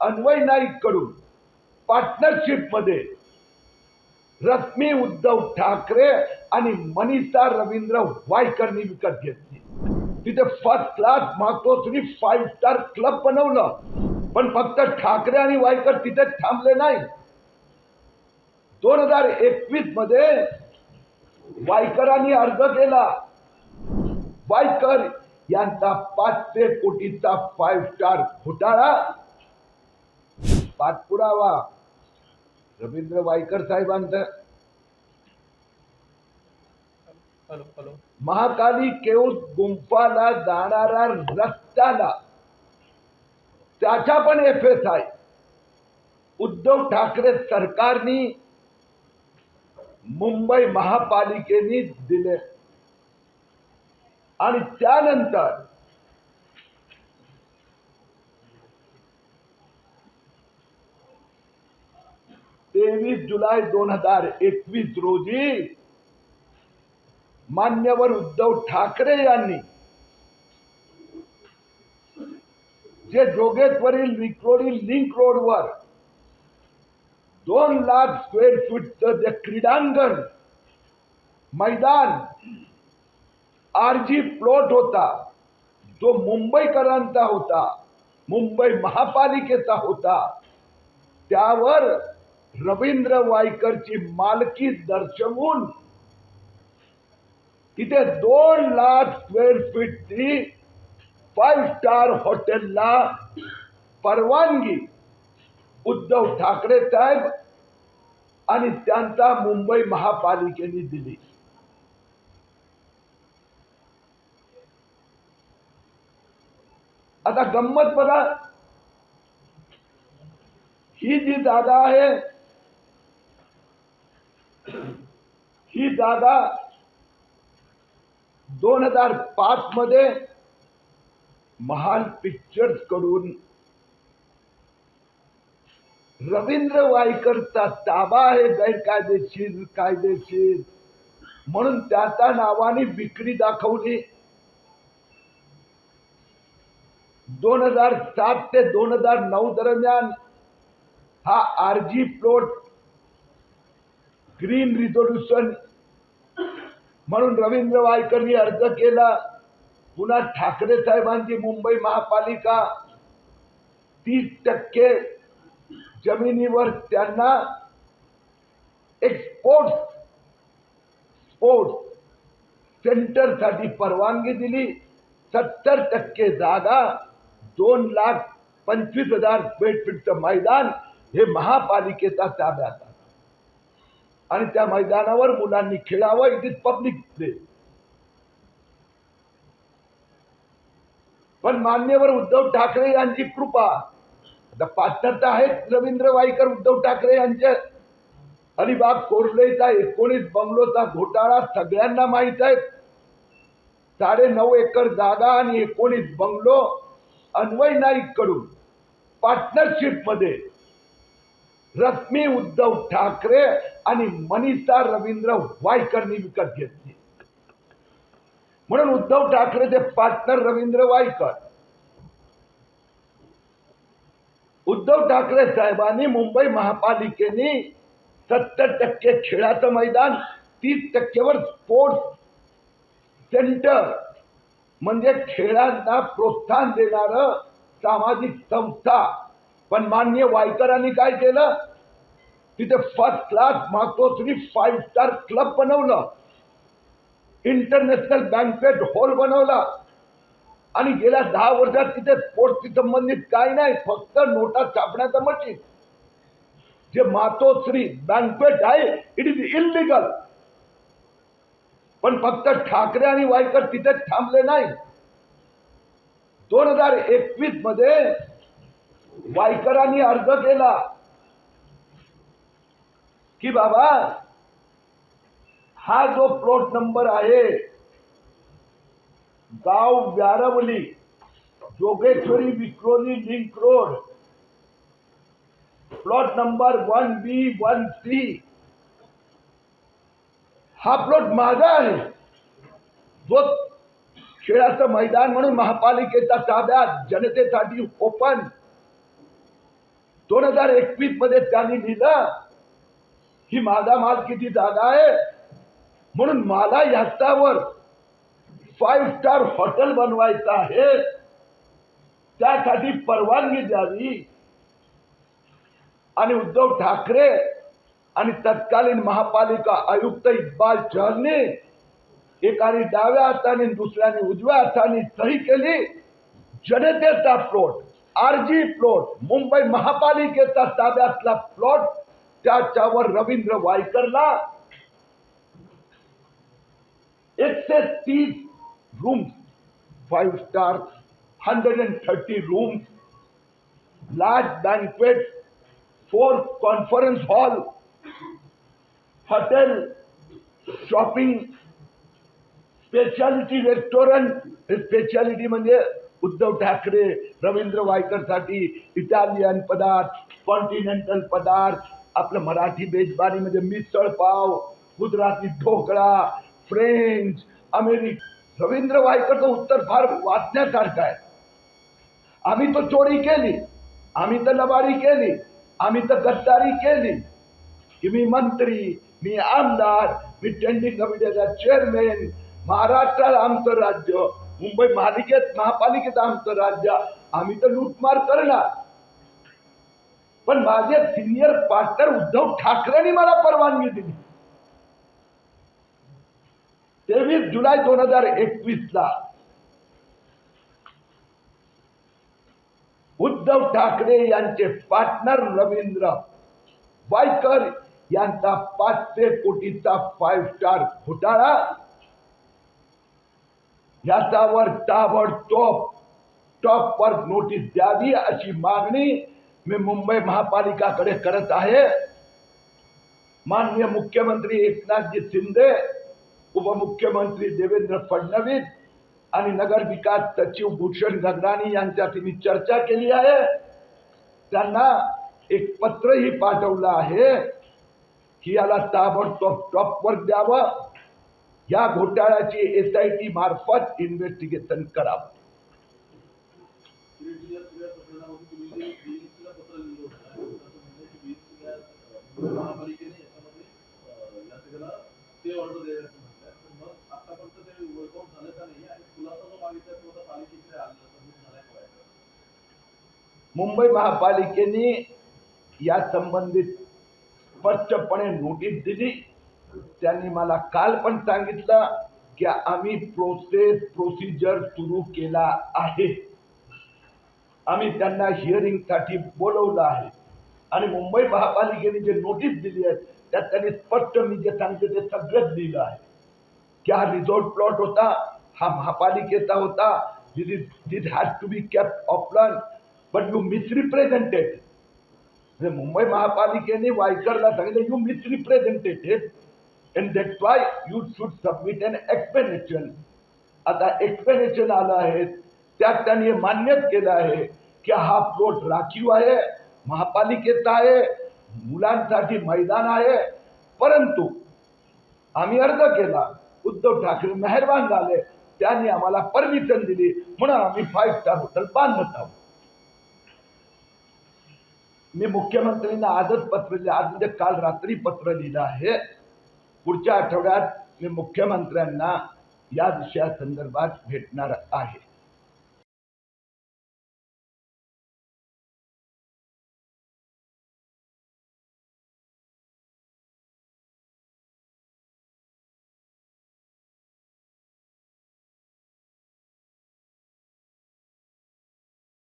अन्वय नाईककडून पार्टनरशिपमध्ये रश्मी उद्धव ठाकरे आणि मनीषा रवींद्र वायकरनी विकत घेतली. तिथे first class Matoshree five star club बनवलं. पण फक्त ठाकरे आणि वायकर तिथे थांबले नाही. दोन हजार एकवीसमध्ये वायकरांनी अर्ज केला. वायकर यांचा पाचशे कोटीचा फाईव्ह स्टार घोटाळा पाठपुरावा. रवींद्र वायकर साहेबांचा महाकाली केऊस गुंफाला जाणारा रस्त्याला. त्याच्या पण F S I Uddhav Thackeray सरकारनी मुंबई महापालिकेने दिले. आणि त्यानंतर तेवीस जुलै दोन हजार एकवीस रोजी मान्यवर उद्धव ठाकरे यांनी जे जोगेश्वरील विक्रोडी लिंक रोडवर दोन लाख स्क्वेअर फूटचं जे क्रीडांगण मैदान आरजी प्लॉट होता जो मुंबईकरांचा होता मुंबई महापालिकेचा होता त्यावर रवींद्र वायकरची मालकी दर्शवून तिथे दोन लाख स्क्वेअर फीटची फाईव्ह स्टार हॉटेलला परवानगी उद्धव ठाकरे साहेब आणि त्यांचा मुंबई महापालिकेने दिली. आता गंमत बघा. ही जी जागा आहे ही जागा दोन हजार पाच मध्ये महान पिक्चर्सकडून रवींद्र वायकरचा ताबा आहे गैरकायदेशीर कायदेशीर. म्हणून त्याच्या नावाने विक्री दाखवली. दोन हजार सात ते दोन हजार नऊ दरम्यान हा आरजी प्लॉट ग्रीन रिझोल्युशन म्हणून रवींद्र वायकरनी अर्ज केला. पुन्हा ठाकरे साहेबांची मुंबई महापालिका तीस टक्के जमिनीवर त्यांना एक स्पोर्ट्स स्पोर्ट्स सेंटरसाठी परवानगी दिली. सत्तर टक्के जागा दोन लाख पंचवीस हजार स्क्वेअर फीटचं मैदान हे महापालिकेचा ताब्यात आणि त्या मैदानावर मुलांनी खेळावं इट इज पब्लिक प्ले पण मान्यवर उद्धव ठाकरे यांची कृपा. आता पार्टनर तर आहेत रवींद्र वाईकर उद्धव ठाकरे यांचे अलिबाग कोरलेचा एकोणीस बंगलोचा घोटाळा सगळ्यांना माहीत आहे साडे नऊ एकर जागा आणि एकोणीस बंगलो अन्वय नाईककडून पार्टनरशिपमध्ये. रश्मी उद्धव ठाकरे आणि मनीषा रवींद्र वायकरनी विकत घेतली. म्हणून उद्धव ठाकरेचे पार्टनर रवींद्र वायकर. उद्धव ठाकरे साहेबांनी मुंबई महापालिकेने सत्तर टक्के खेळाचं मैदान तीस टक्केवर स्पोर्ट्स सेंटर म्हणजे खेळांना प्रोत्साहन देणार सामाजिक संस्था. पण मान्य वायकरांनी काय केलं? तिथे first class Matoshree five star club बनवलं. इंटरनॅशनल बँकेट हॉल बनवला. आणि गेल्या दहा वर्षात तिथे स्पोर्टशी संबंधित काय नाही फक्त नोटा छापण्याचं मशीन जे मातोश्री बँकेट आहे इट इज इलिगल पण फक्त ठाकरे आणि वायकर तिथे थांबले नाही. दोन हजार एकवीसमध्ये वायकरांनी अर्ज केला. की बाबा हा जो प्लॉट नंबर आहे गाव Vyaravali Jogeshwari Vikhroli link road plot number one B one C हा प्लॉट माझा आहे. जो खेळाचं मैदान म्हणून महापालिकेच्या ताब्यात जनतेसाठी ओपन दोन हजार एकवीसमध्ये त्यांनी लिहिलं ही माझा मालकीची जागा आहे? म्हणून मला याच्यावर फाईव्ह स्टार हॉटेल बनवायचं आहे. त्यासाठी परवानगी द्यावी. आणि उद्धव ठाकरे आणि तत्कालीन महापालिका आयुक्त इक्बाल चहलने एकाने डाव्या हाताने दुसऱ्याने उजव्या हाताने सही केली. जनतेचा प्लॉट आरजी प्लॉट मुंबई महापालिकेचा ताब्यातला प्लॉट त्याच्यावर रवींद्र वायकरला एकशे तीस room five star hundred and thirty room large banquet four conference hall hotel shopping speciality restaurant speciality म्हणजे उद्धव ठाकरे रवींद्र वायकरसाठी इटालियन पदार्थ कॉन्टिनेंटल पदार्थ आपलं मराठी बेजबारीमध्ये मिसळ पाव गुजराती ढोकळा फ्रेंच अमेरिक रवींद्र वायकरचं उत्तर फार वाचण्यासारखं आहे आम्ही तो चोरी केली आम्ही तर लबाडी केली आम्ही तर गद्दारी केली। की मी मंत्री मी आमदार मी टेंडिंग कमिटीचा चेअरमॅन महाराष्ट्रात आमचं राज्य मुंबई महालिकेत महापालिकेत आमचं राज्य आम्ही तर लूटमार करणार। पण माझे सिनियर पार्टनर उद्धव ठाकरेंनी मला परवानगी दिली. तेवीस जुलै दोन हजार एकवीस ला उद्धव ठाकरे यांचे पार्टनर रवींद्र वायकर यांचा पाचशे कोटीचा फाईव्ह स्टार घोटाळा. याच्यावर ताबडतोब टॉपवर नोटीस द्यावी अशी मागणी मी मुंबई महापालिकाकडे करत आहे. माननीय मुख्यमंत्री एकनाथजी शिंदे उपमुख्यमंत्री देवेंद्र फडणवीस आणि नगर विकास सचिव भूषण गगनानी यांच्याशी मी चर्चा केली आहे. त्यांना एक पत्रही पाठवलं आहे की याला ताबडतोब टॉपवर द्यावं. या घोटाळ्याची एस आय टी मार्फत इन्व्हेस्टिगेशन करावं बीएससीच्या सगळ्या प्रकरणामध्ये तुम्ही जे बीएससीला पत्र लिहिलं होतं असं म्हणजे की बीएससीला महापालिकेने याच्यामध्ये अं, याचिकेला स्टे ऑर्डर द्यायला म्हटलं तर मग आतापर्यंत ते वर्कआउट झालं का नाही आणि खुलासा जो मागितला तो आता पालिकेकडे आलेला सबमिट झालाय का व्हायचा? मुंबई महापालिकेने या संबंधित स्पष्टपणे नोटीस दिली. त्यांनी मला काल पण सांगितलं की आम्ही प्रोसेस प्रोसिजर सुरू केला आहे. आम्ही त्यांना हिअरिंगसाठी बोलवलं आहे. आणि मुंबई महापालिकेने जे नोटीस दिली आहे त्यात त्यांनी स्पष्ट मी जे सांगते ते सगळंच दिलं आहे. की हा रिझॉर्ट प्लॉट होता? हा महापालिकेचा होता. This is this has to be kept offline but you misrepresented म्हणजे मुंबई महापालिकेने वायकरला सांगितलं you misrepresented and that why you should submit an explanation आता एक्सप्लेनेशन आलं आहे. त्यात त्यांनी हे मान्यच केलं आहे की हा प्लॉट राखीव आहे महापालिकेचा आहे मुलांसाठी मैदान आहे. परंतु आम्ही अर्ज केला उद्धव ठाकरे मेहरबान झाले. त्यांनी आम्हाला परमिशन दिली. म्हणून आम्ही फाईव्ह स्टार हॉटेल बांधत आहोत. मी मुख्यमंत्र्यांना आजच पत्र लिहिलं आज म्हणजे काल रात्री पत्र लिहिलं आहे. पुढच्या आठवड्यात मी मुख्यमंत्र्यांना या विषयासंदर्भात भेटणार आहे.